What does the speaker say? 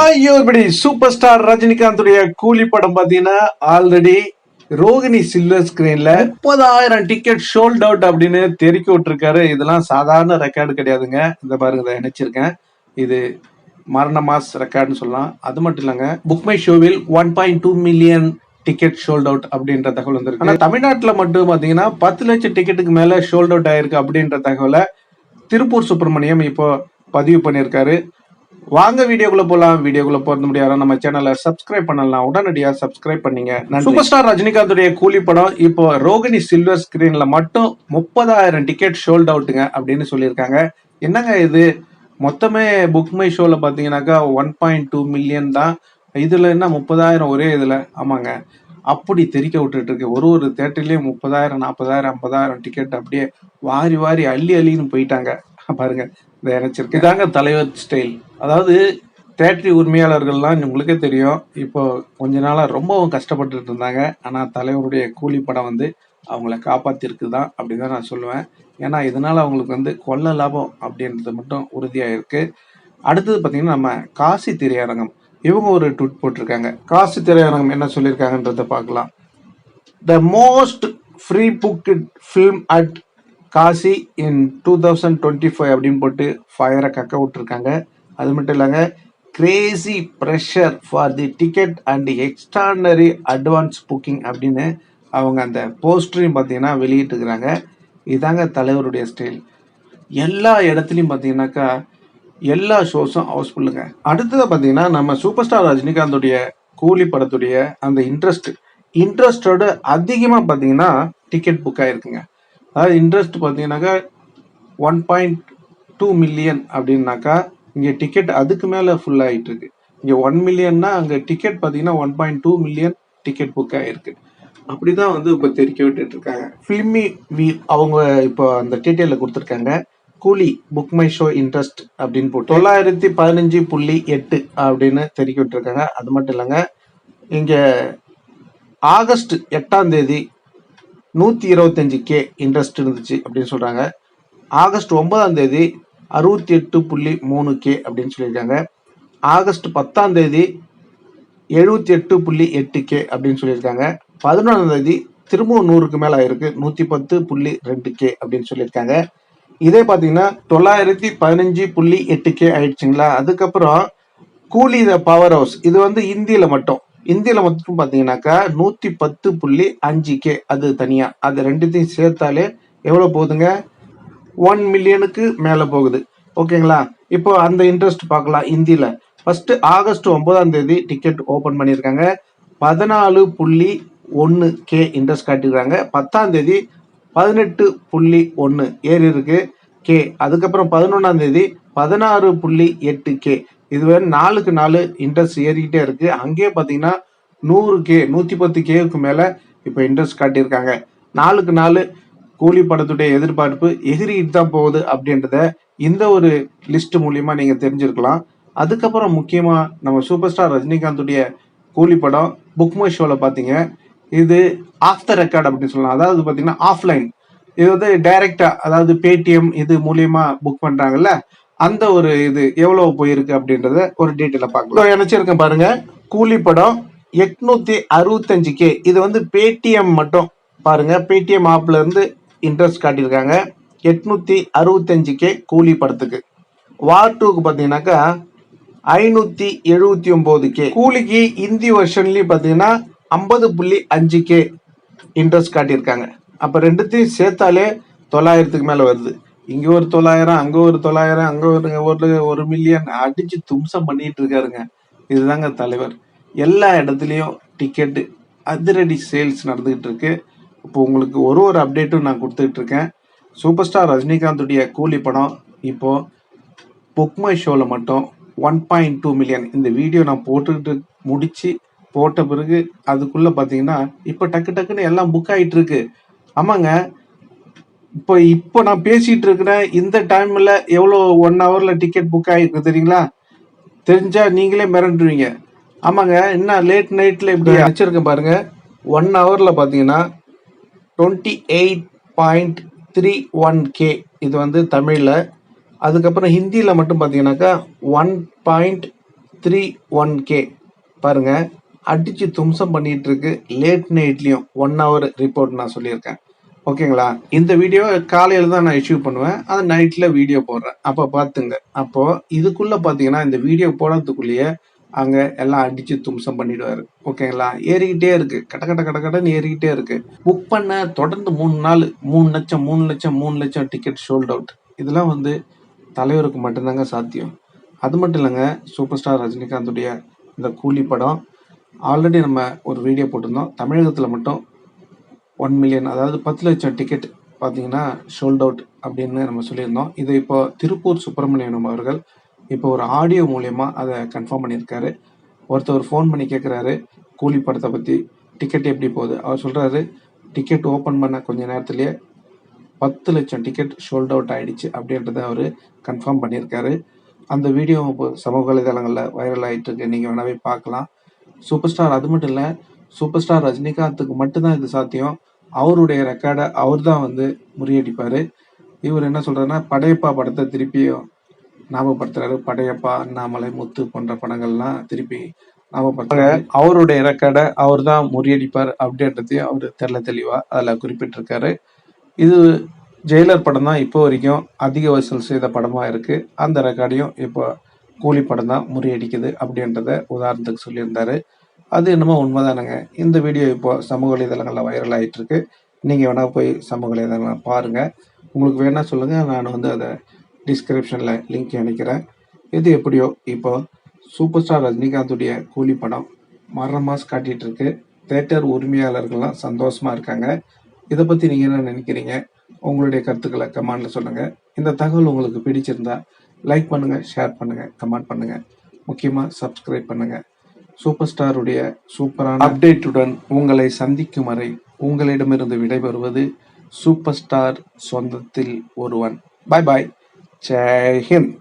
ஐயோ இப்படி super star ரஜினிகாந்துடைய கூலி படம் பாத்தீங்கன்னா ஆல்ரெடி ரோகிணி சில்வர் ஸ்கிரீன்ல முப்பதாயிரம் டிக்கெட் ஷோல்ட் அவுட் அப்படின்னு தெரிவிக்க விட்டுருக்காரு. இதெல்லாம் சாதாரண ரெக்கார்டு கிடையாதுங்க. இந்த பாருங்க இதை நினைச்சிருக்கேன் இது மரண மாஸ் ரெக்கார்டுன்னு சொல்லலாம். அது மட்டும் இல்லைங்க புக் மை ஷோவில் one point two million ticket sold out அப்படின்ற தகவல் வந்திருக்கு. ஆனா தமிழ்நாட்டில் மட்டும் பாத்தீங்கன்னா பத்து லட்சம் டிக்கெட்டுக்கு மேல ஷோல்ட் அவுட் ஆயிருக்கு அப்படின்ற தகவலை திருப்பூர் சுப்பிரமணியம் இப்போ பதிவு பண்ணியிருக்காரு. வாங்க வீடியோக்குள்ள போலாம். வீடியோக்குள்ள போறது முடியாது நம்ம சேனலை சப்ஸ்கிரைப் பண்ணலாம். உடனடியா சப்ஸ்கிரைப் பண்ணீங்க. சூப்பர் ஸ்டார் ரஜினிகாந்துடைய கூலி படம் இப்போ ரோகிணி சில்வர் ஸ்கிரீன்ல மட்டும் முப்பதாயிரம் டிக்கெட் ஷோல்ட் அவுட்டுங்க அப்படின்னு சொல்லியிருக்காங்க. என்னங்க இது? மொத்தமே புக் மை ஷோல பாத்தீங்கன்னாக்கா ஒன் பாயிண்ட் டூ மில்லியன் தான். இதுல என்ன முப்பதாயிரம் ஒரே இதுல? ஆமாங்க. அப்படி தெரிக்க விட்டுட்டு இருக்கு ஒரு ஒரு தேட்டர்லயும் முப்பதாயிரம் நாற்பதாயிரம் ஐம்பதாயிரம் டிக்கெட் அப்படியே வாரி வாரி அள்ளி அள்ளின்னு போயிட்டாங்க. பாருங்க நினைச்சிருக்கேன் இணைச்சிருக்கு இதாங்க தலைவர் ஸ்டைல் அதாவது தேட்டரி உரிமையாளர்கள்லாம் உங்களுக்கே தெரியும். இப்போ கொஞ்ச நாளாக ரொம்பவும் கஷ்டப்பட்டுட்டு இருந்தாங்க. ஆனால் தலைவருடைய கூலி படம் வந்து அவங்கள காப்பாற்றிருக்கு தான் அப்படின்னு தான் நான் சொல்லுவேன். ஏன்னா இதனால் அவங்களுக்கு வந்து கொள்ள லாபம் அப்படின்றது மட்டும் உறுதியாக இருக்குது அடுத்தது பார்த்திங்கன்னா நம்ம காசி திரையரங்கம். இவங்க ஒரு ட்விட் போட்டிருக்காங்க. காசி திரையரங்கம் என்ன சொல்லியிருக்காங்கன்றத பார்க்கலாம். The most free book film at Kashi in two thousand twenty five அப்படின்னு போட்டு ஃபயரை கக்க விட்டுருக்காங்க. அது மட்டும் இல்லைங்க crazy pressure for the ticket and extraordinary advance booking அப்படின்னு அவங்க அந்த போஸ்டரையும் பார்த்தீங்கன்னா வெளியிட்டுருக்கிறாங்க. இதாங்க தலைவருடைய ஸ்டைல் எல்லா இடத்துலையும் பார்த்தீங்கன்னாக்கா எல்லா ஷோஸும் ஹவுஸ்ஃபுல்லுங்க அடுத்தது பார்த்தீங்கன்னா நம்ம சூப்பர் ஸ்டார் ரஜினிகாந்துடைய கூலி படத்துடைய அந்த இன்ட்ரெஸ்ட் இன்ட்ரெஸ்டோட அதிகமாக பார்த்தீங்கன்னா டிக்கெட் புக் ஆயிருக்குங்க. அதாவது இன்ட்ரெஸ்ட் பார்த்தீங்கன்னாக்கா ஒன் பாயிண்ட் டூ மில்லியன் அப்படின்னாக்கா இங்கே டிக்கெட் அதுக்கு மேலே ஃபுல் ஆகிட்டு இருக்கு இங்கே ஒன் மில்லியன்னா அங்கே டிக்கெட் பார்த்தீங்கன்னா one point two million ticket book ஆகிருக்கு அப்படி தான் வந்து இப்போ தெரிக்க விட்டுட்டு இருக்காங்க ஃபிலிமி வி அவங்க இப்போ அந்த டீட்டெயிலில் கொடுத்துருக்காங்க. கூலி புக் மை ஷோ இன்ட்ரெஸ்ட் அப்படின்னு போட்டு தொள்ளாயிரத்தி பதினஞ்சு புள்ளி எட்டு அப்படின்னு தெரிவிக்க விட்டுருக்காங்க. அது மட்டும் இல்லைங்க இங்கே ஆகஸ்ட் எட்டாம் தேதி நூற்றி இருபத்தஞ்சு கே இன்ட்ரெஸ்ட் இருந்துச்சு அப்படின்னு சொல்கிறாங்க ஆகஸ்ட் ஒன்பதாம் தேதி அறுபத்தி எட்டு புள்ளி மூணு கே அப்படின்னு சொல்லியிருக்காங்க. ஆகஸ்ட் பத்தாம் தேதி எழுபத்தி எட்டு புள்ளி எட்டு கே அப்படின்னு சொல்லியிருக்காங்க. பதினொன்றாம் தேதி திரும்பவும் நூறுக்கு மேலே ஆயிருக்கு நூற்றி பத்து புள்ளி ரெண்டு கே அப்படின்னு சொல்லியிருக்காங்க. இதே பார்த்தீங்கன்னா தொள்ளாயிரத்தி பதினஞ்சு புள்ளி எட்டு கே ஆயிடுச்சுங்களா? அதுக்கப்புறம் கூலி த பவர் ஹவுஸ் இது வந்து இந்தியில் மட்டும். இந்தியில மட்டும் பாத்தீங்கன்னாக்கா நூத்தி பத்து புள்ளி அஞ்சு கே அது தனியா. அது ரெண்டுத்தையும் சேர்த்தாலே எவ்வளவு போகுதுங்க? ஒன் மில்லியனுக்கு மேல போகுது. ஓகேங்களா? இப்போ அந்த இன்ட்ரெஸ்ட் பார்க்கலாம் இந்தியில. ஃபர்ஸ்ட் ஆகஸ்ட் ஒன்பதாம் தேதி டிக்கெட் ஓபன் பண்ணியிருக்காங்க. பதினாலு புள்ளி ஒன்று கே இன்ட்ரெஸ்ட் காட்டியிருக்காங்க. பத்தாம் தேதி பதினெட்டு புள்ளி ஒன்று ஏறி இருக்கு. கே. அதுக்கப்புறம் பதினொன்றாம் தேதி பதினாறு புள்ளி எட்டு கே. இதுவரை நாலுக்கு நாலு இன்ட்ரெஸ்ட் ஏறிக்கிட்டே இருக்கு. அங்கேயே பார்த்தீங்கன்னா நூறு கே நூற்றி பத்து கேவுக்கு மேலே இப்போ இன்ட்ரெஸ்ட் காட்டியிருக்காங்க. நாலுக்கு நாலு கூலி படத்துடைய எதிர்பார்ப்பு எகிரிக்கிட்டு தான் போகுது அப்படின்றத இந்த ஒரு லிஸ்ட் மூலியமா நீங்க தெரிஞ்சிருக்கலாம். அதுக்கப்புறம் முக்கியமா நம்ம சூப்பர் ஸ்டார் ரஜினிகாந்துடைய கூலி படம் புக் ஷோவில் பார்த்தீங்க இது ஆஃப் த ரெக்கார்ட் அப்படின்னு சொல்லலாம். அதாவது பார்த்தீங்கன்னா ஆஃப்லைன் இது வந்து டைரக்டா அதாவது பேடிஎம் இது மூலியமா புக் பண்றாங்கல்ல. அந்த ஒரு இது எவ்வளவு போயிருக்கு அப்படின்றத ஒரு டீட்டெயில பார்க்கலாம். நினைச்சிருக்கேன் பாருங்க. கூலி படம் எட்நூத்தி அறுபத்தஞ்சு கே இது வந்து பேடிஎம் மட்டும். பாருங்க பேடிஎம் ஆப்ல இருந்து இன்ட்ரெஸ்ட் காட்டியிருக்காங்க. எட்நூத்தி அறுபத்தஞ்சு கே கூலி படத்துக்கு. வார் டூக்கு பார்த்தீங்கன்னாக்கா ஐநூத்தி எழுபத்தி ஒன்பது கே கூலிக்கு இந்தி வருஷன்லயும் பார்த்தீங்கன்னா ஐம்பது புள்ளி அஞ்சு கே இன்ட்ரெஸ்ட் காட்டியிருக்காங்க. அப்போ ரெண்டுத்தையும் சேர்த்தாலே தொள்ளாயிரத்துக்கு மேலே வருது. இங்க ஒரு தொள்ளாயிரம் அங்க ஒரு தொள்ளாயிரம் அங்க ஒரு ஒரு ஒரு மில்லியன் அடிச்சு தும்சம் பண்ணிட்டு இருக்காருங்க. இதுதாங்க தலைவர். எல்லா இடத்துலையும் டிக்கெட்டு அதிரடி சேல்ஸ் நடந்துகிட்டு இருக்கு. இப்போ உங்களுக்கு ஒரு ஒரு அப்டேட்டும் நான் கொடுத்துட்டு இருக்கேன். சூப்பர் ஸ்டார் ரஜினிகாந்துடைய கூலி படம் இப்போ புக்மை ஷோவில் மட்டும் ஒன் பாயிண்ட் டூ மில்லியன் இந்த வீடியோ நான் போட்டுக்கிட்டு முடிச்சு போட்ட பிறகு அதுக்குள்ள பார்த்தீங்கன்னா இப்போ டக்கு டக்குன்னு எல்லாம் புக் ஆயிட்டு இருக்கு. ஆமாங்க இப்போ இப்போ நான் பேசிட்டு இருக்கிறேன். இந்த டைம்ல எவ்வளோ ஒன் ஹவர்ல டிக்கெட் புக் ஆயிருக்கு தெரியுங்களா? தெரிஞ்சா நீங்களே மிரண்டுருவீங்க. ஆமாங்க என்ன லேட் நைட்ல இப்படி வச்சிருக்கேன் பாருங்க. ஒன் ஹவர்ல பாத்தீங்கன்னா twenty eight point three one K இது வந்து தமிழில். அதுக்கப்புறம் ஹிந்தியில் மட்டும் பார்த்தீங்கன்னாக்கா one point three one K பாருங்க அடிச்சு தும்சம் பண்ணிட்டு இருக்கு. லேட் நைட்லயும் ஒன் ஹவர் ரிப்போர்ட் நான் சொல்லியிருக்கேன். ஓகேங்களா? இந்த வீடியோ காலையில் தான் நான் இஷ்யூ பண்ணுவேன். அது நைட்டில் வீடியோ போடுறேன். அப்போ பார்த்துங்க அப்போது இதுக்குள்ளே பார்த்தீங்கன்னா இந்த வீடியோ போடுறதுக்குள்ளேயே அங்கே எல்லாம் அடித்து தும்சம் பண்ணிவிடுவார் ஓகேங்களா? ஏறிக்கிட்டே இருக்கு. கட கட கட கடன்னு ஏறிக்கிட்டே இருக்கு. புக் பண்ண தொடர்ந்து மூணு நாள் மூணு லட்சம் மூணு லட்சம் மூணு லட்சம் டிக்கெட் ஷோல்ட் அவுட் இதெல்லாம் வந்து தலைவருக்கு மட்டும்தாங்க சாத்தியம். அது மட்டும் இல்லைங்க சூப்பர் ஸ்டார் ரஜினிகாந்துடைய இந்த கூலி படம். ஆல்ரெடி நம்ம ஒரு வீடியோ போட்டிருந்தோம். தமிழகத்தில் மட்டும் ஒன் மில்லியன் அதாவது பத்து லட்சம் டிக்கெட் பார்த்தீங்கன்னா ஷோல்ட் அவுட் அப்படின்னு நம்ம சொல்லியிருந்தோம். இது இப்போ திருப்பூர் சுப்பிரமணியனும் அவர்கள் இப்போ ஒரு ஆடியோ மூலயமா அதை கன்ஃபார்ம் பண்ணியிருக்காரு. ஒருத்தவர் ஃபோன் பண்ணி கேட்குறாரு கூலி படத்தை பற்றி டிக்கெட் எப்படி போகுது? அவர் சொல்கிறாரு டிக்கெட் ஓப்பன் பண்ண கொஞ்ச நேரத்துலேயே பத்து லட்சம் டிக்கெட் ஷோல்ட் அவுட் ஆகிடுச்சு அப்படின்றத அவர் கன்ஃபார்ம் பண்ணியிருக்காரு. அந்த வீடியோ இப்போ சமூக வலைதளங்களில் வைரல் ஆகிட்டு இருக்கு. நீங்கள் வேணாவே பார்க்கலாம். சூப்பர் ஸ்டார் அது மட்டும் இல்லை சூப்பர் ஸ்டார் ரஜினிகாந்துக்கு மட்டும்தான் இது சாத்தியம். அவருடைய ரெக்கார்டை அவர் தான் வந்து முறியடிப்பார். இவர் என்ன சொல்கிறாருன்னா படையப்பா படத்தை திருப்பியும் ஞாபகப்படுத்துறாரு. படையப்பா அண்ணாமலை முத்து போன்ற படங்கள்லாம் திருப்பி ஞாபகப்படுத்துறாரு. அவருடைய ரெக்கார்டை அவர் தான் முறியடிப்பார் அப்படின்றதையும் அவர் தெரியல தெளிவாக அதில் குறிப்பிட்டிருக்காரு. இது ஜெயிலர் படம் தான் இப்போ வரைக்கும் அதிக வசூல் செய்த படமாக இருக்குது அந்த ரெக்கார்டையும் இப்போ கூலி படம் தான் முறியடிக்குது அப்படின்றத உதாரணத்துக்கு சொல்லியிருந்தாரு. அது என்னமோ உண்மைதானுங்க. இந்த வீடியோ இப்போ சமூக வலைதளங்களில் வைரல் ஆகிட்டுருக்கு நீங்கள் வேணால் போய் சமூக வலைதளங்களை பாருங்கள் உங்களுக்கு வேணால் சொல்லுங்கள் நான் வந்து அதை டிஸ்கிரிப்ஷனில் லிங்க் இணைக்கிறேன் இது எப்படியோ இப்போ சூப்பர் ஸ்டார் ரஜினிகாந்துடைய கூலி படம் மரண மாஸ் காட்டிட்டு இருக்கு தேட்டர் உரிமையாளர்கள்லாம் சந்தோஷமாக இருக்காங்க. இதை பற்றி நீங்கள் என்ன நினைக்கிறீங்க? உங்களுடைய கருத்துக்களை கமெண்டில் சொல்லுங்கள் இந்த தகவல் உங்களுக்கு பிடிச்சிருந்தா லைக் பண்ணுங்கள் ஷேர் பண்ணுங்கள் கமெண்ட் பண்ணுங்கள் முக்கியமாக சப்ஸ்கிரைப் பண்ணுங்கள் சூப்பர் ஸ்டாருடைய சூப்பரான அப்டேட்டுடன் உங்களை சந்திக்கும் வரை உங்களிடமிருந்து விடைபெறுவது சூப்பர் ஸ்டார் சொந்தத்தில் ஒருவன். பாய் பாய் ஜெய்ஹிந்த்